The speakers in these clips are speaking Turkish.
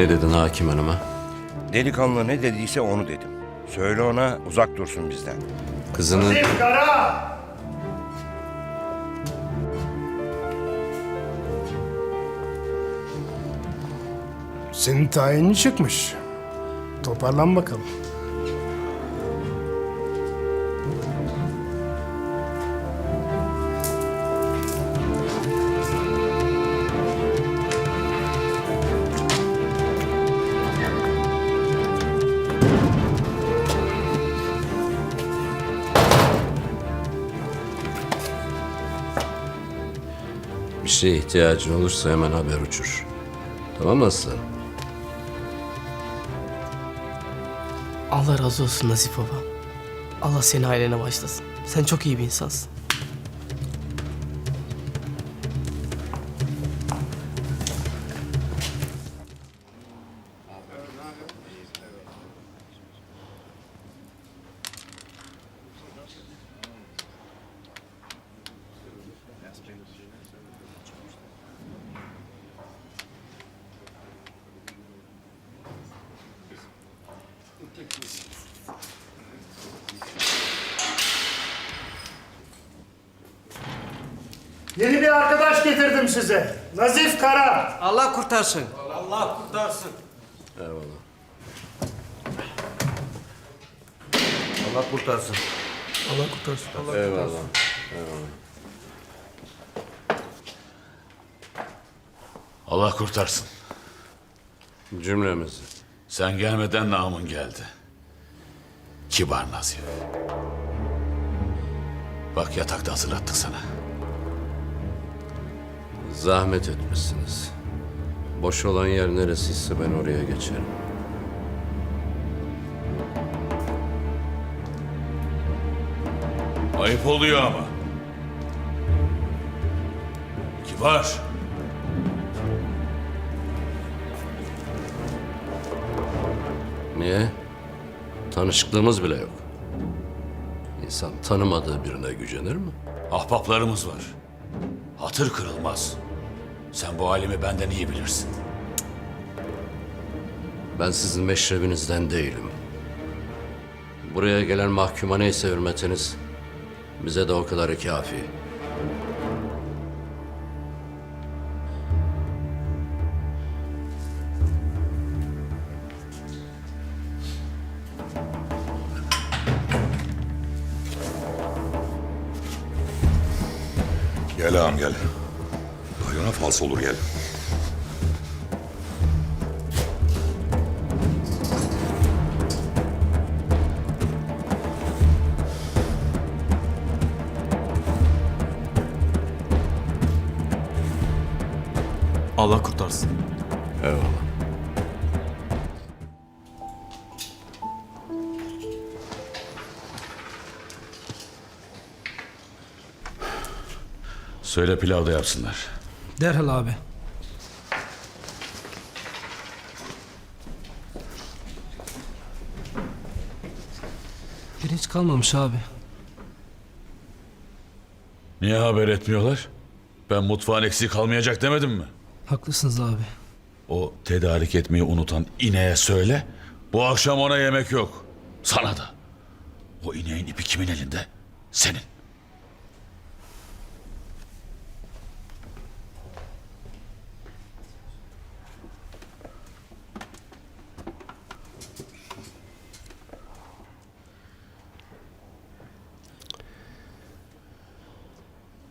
Ne dedin hakim hanıma? Delikanlı ne dediyse onu dedim. Söyle ona uzak dursun bizden. Kızının... Senin tayini çıkmış. Toparlan bakalım. Şeye ihtiyacın olursa hemen haber uçur. Tamam mı aslanım? Allah razı olsun Nazif baba. Allah seni ailene başlasın. Sen çok iyi bir insansın. Yeni bir arkadaş getirdim size. Nazif Kara. Allah kurtarsın. Allah kurtarsın. Allah kurtarsın. Eyvallah. Allah kurtarsın. Cümlemizi. Sen gelmeden namın geldi. Kibar Nazif. Bak yatakta hazırlattık sana. Zahmet etmişsiniz. Boş olan yer neresiyse ben oraya geçerim. Ayıp oluyor ama. Kibar. Niye? Tanışıklığımız bile yok. İnsan tanımadığı birine gücenir mi? Ahbaplarımız var. Hatır kırılmaz. Sen bu halimi benden iyi bilirsin. Ben sizin meşrebinizden değilim. Buraya gelen mahkuma neyse hürmetiniz, bize de o kadarı kafi. Gel ağam gel. Fals olur gel. Allah kurtarsın. Eyvallah. Söyle pilav da yapsınlar. Derhal abi. Pirinç kalmamış abi. Niye haber etmiyorlar? Ben mutfağın eksik kalmayacak demedim mi? Haklısınız abi. O tedarik etmeyi unutan ineğe söyle. Bu akşam ona yemek yok. Sana da. O ineğin ipi kimin elinde? Senin.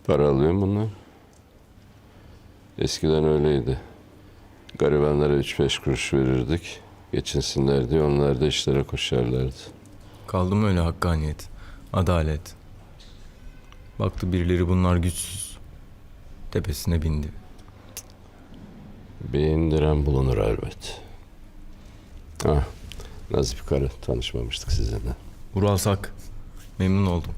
Para alıyor mu bunlar? Eskiden öyleydi. Garibanlara üç beş kuruş verirdik. Geçinsinler diye onlar da işlere koşarlardı. Kaldı mı öyle hakkaniyet, adalet? Baktı birileri bunlar güçsüz. Tepesine bindi. Bir indiren bulunur elbet. Ah, Nazif Karı tanışmamıştık sizinle. Ural Sak. Memnun oldum.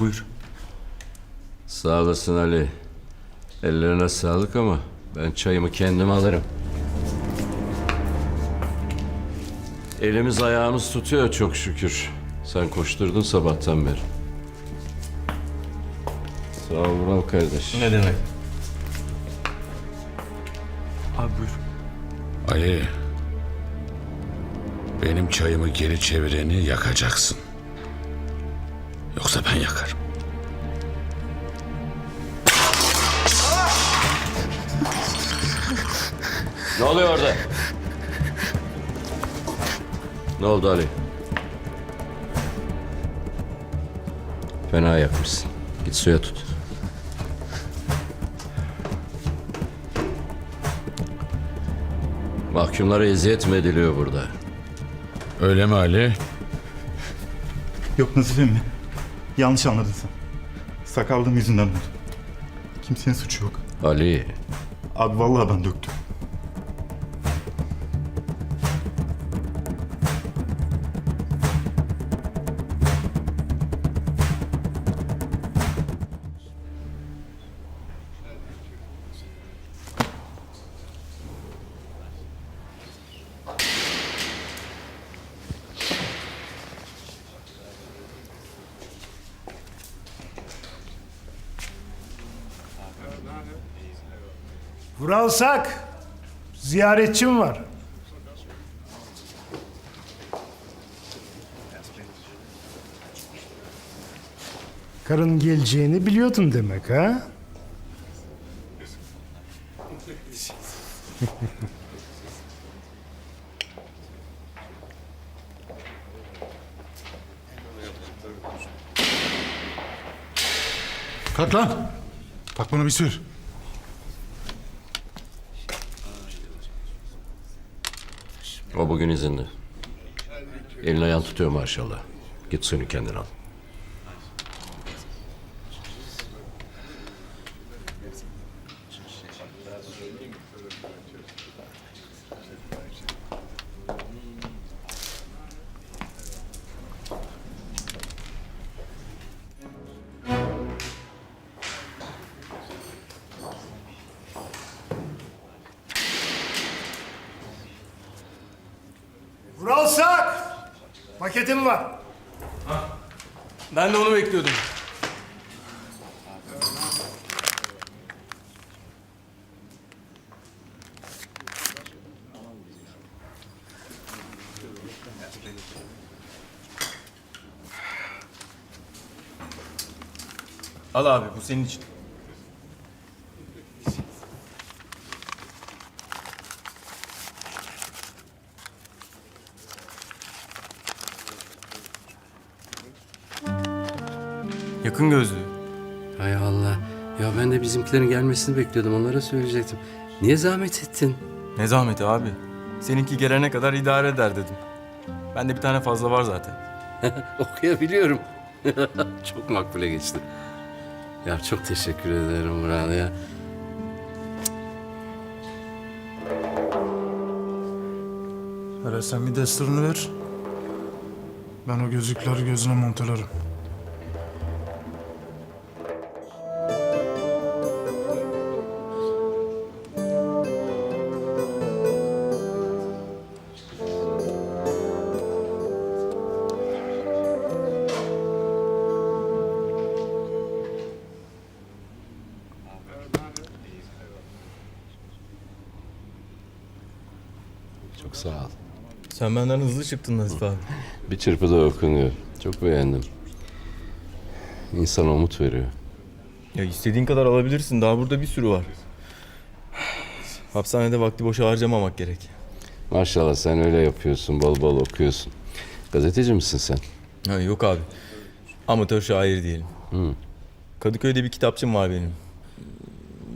Buyur. Sağ olasın Ali. Ellerine sağlık ama ben çayımı kendim alırım. Elimiz ayağımız tutuyor çok şükür. Sen koşturdun sabahtan beri. Sağ ol Vural kardeş. Ne demek? Abi buyur. Ali. Benim çayımı geri çevireni yakacaksın. Yoksa ben yakarım. Ne oluyor orada? Ne oldu Ali? Fena yakmışsın. Git suya tut. Mahkumlara eziyet mi ediliyor burada? Öyle mi Ali? Yok Nazif emmi. Yanlış anladın sen. Sakallığım yüzünden oldu. Kimsenin suçu yok. Ali, Abi vallahi ben döktüm. Vural Sak. Ziyaretçim var. Karın geleceğini biliyordun demek ha? Kalk lan. Tak bana bir sür. O bugün izinli. Elini ayağını tutuyor maşallah. Git suyunu kendin al. Paketim var. Ben de onu bekliyordum. Al abi bu senin için. Yakın gözlü. Hay Allah. Ya ben de bizimkilerin gelmesini bekliyordum. Onlara söyleyecektim. Niye zahmet ettin? Ne zahmeti abi. Seninki gelene kadar idare eder dedim. Bende bir tane fazla var zaten. Okuyabiliyorum. çok makbule geçti. Ya çok teşekkür ederim Murat ya. Hele sen bir desturunu ver. Ben o gözlükleri gözüne montelarım. Sağ ol. Sen benden hızlı çıktın Nazif abi. Bir çırpıda okunuyor. Çok beğendim. İnsana umut veriyor. Ya istediğin kadar alabilirsin. Daha burada bir sürü var. Hapishanede vakti boşa harcamamak gerek. Maşallah sen öyle yapıyorsun. Bol bol okuyorsun. Gazeteci misin sen? Ha, yok abi. Amatör şair diyelim. Hı. Kadıköy'de bir kitapçım var benim.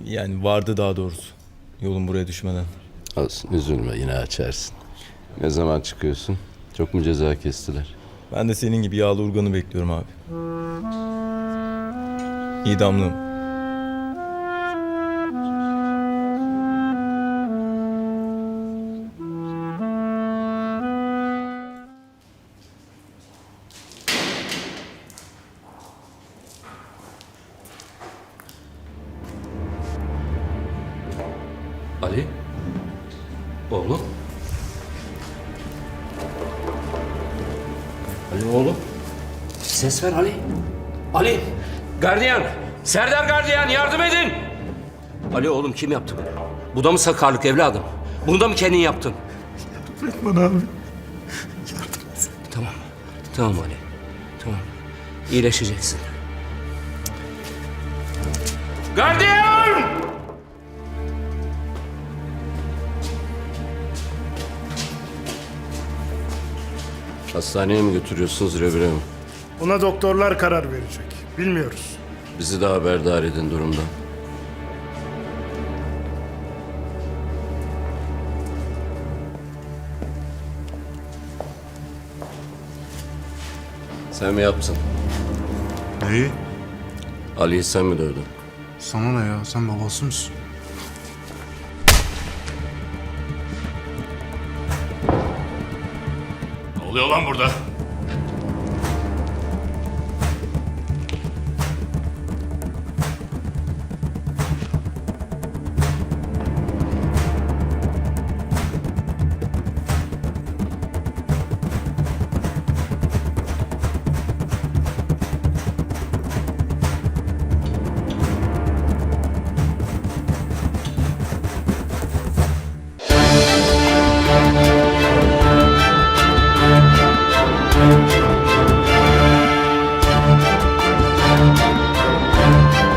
Yani vardı daha doğrusu. Yolun buraya düşmeden. Olsun üzülme yine açarsın. Ne zaman çıkıyorsun? Çok mu ceza kestiler? Ben de senin gibi yağlı urganı bekliyorum abi. İdamlığım. Ses ver Ali. Ali. Gardiyan. Serdar gardiyan yardım edin. Ali oğlum kim yaptı bunu? Bu da mı sakarlık evladım? Bunu da mı kendin yaptın? Bana abi. Tamam. Tamam Ali. Tamam. İyileşeceksin. Gardiyan! Hastaneye mi götürüyorsunuz revire mi? Buna doktorlar karar verecek. Bilmiyoruz. Bizi de haberdar edin durumdan. Sen mi yaptın? Neyi? Ali'yi sen mi dövdün? Sana ne ya? Sen babası mısın? Ne oluyor lan burada?